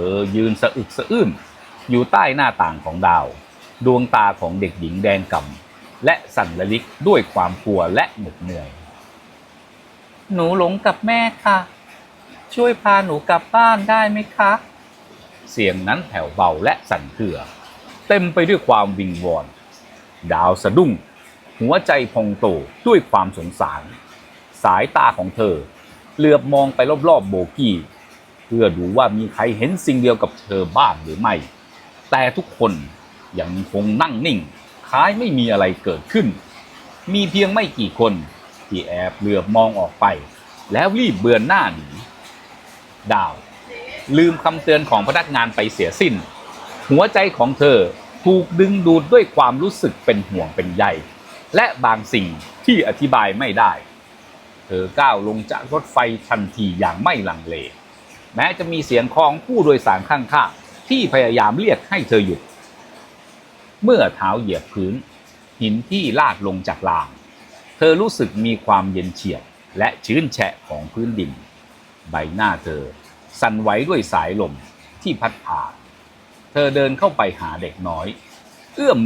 เธอยืนสะอึกสะอื้นอยู่ใต้หน้าต่างของดาว ดวงตาของเด็กหญิงแดงกำและสั่นระลิกด้วยความกลัวและเหน็ดเหนื่อย หนูหลงกับแม่ค่ะ ช่วยพาหนูกลับบ้านได้ไหมคะ เสียงนั้นแผ่วเบาและสั่นเครือ เต็มไปด้วยความวิงวอน ดาวสะดุ้ง หัวใจพองโตด้วยความสงสาร สายตาของเธอเหลือบมองไปรอบๆโบกี้เพื่อดูว่ามีใครเห็นสิ่งเดียวกับเธอบ้างหรือไม่ แต่ทุกคนยังคงนั่งนิ่ง คล้ายไม่มีอะไรเกิดขึ้น มีเพียงไม่กี่คนที่แอบเหลือบมองออกไป แล้วรีบเบือนหน้าหนี ดาว ลืมคำเตือนของพนักงานไปเสียสิ้น หัวใจของเธอถูกดึงดูดด้วยความรู้สึกเป็นห่วงเป็นใยและบางสิ่งที่อธิบายไม่ได้ เธอก้าวลงจากรถไฟทันทีอย่างไม่ลังเล แม้จะมีเสียงของผู้โดยสารข้างๆที่พยายามเรียกให้เธอหยุด เมื่อเท้าเหยียบพื้น หินที่ลาดลงจากราง เธอรู้สึกมีความเย็นเฉียบและชื้นแฉะของพื้นดิน ใบหน้าเธอ สั่นไหวด้วยสายลมที่พัดผ่านเธอเดินเข้าไปหาเด็กน้อย เอื้อม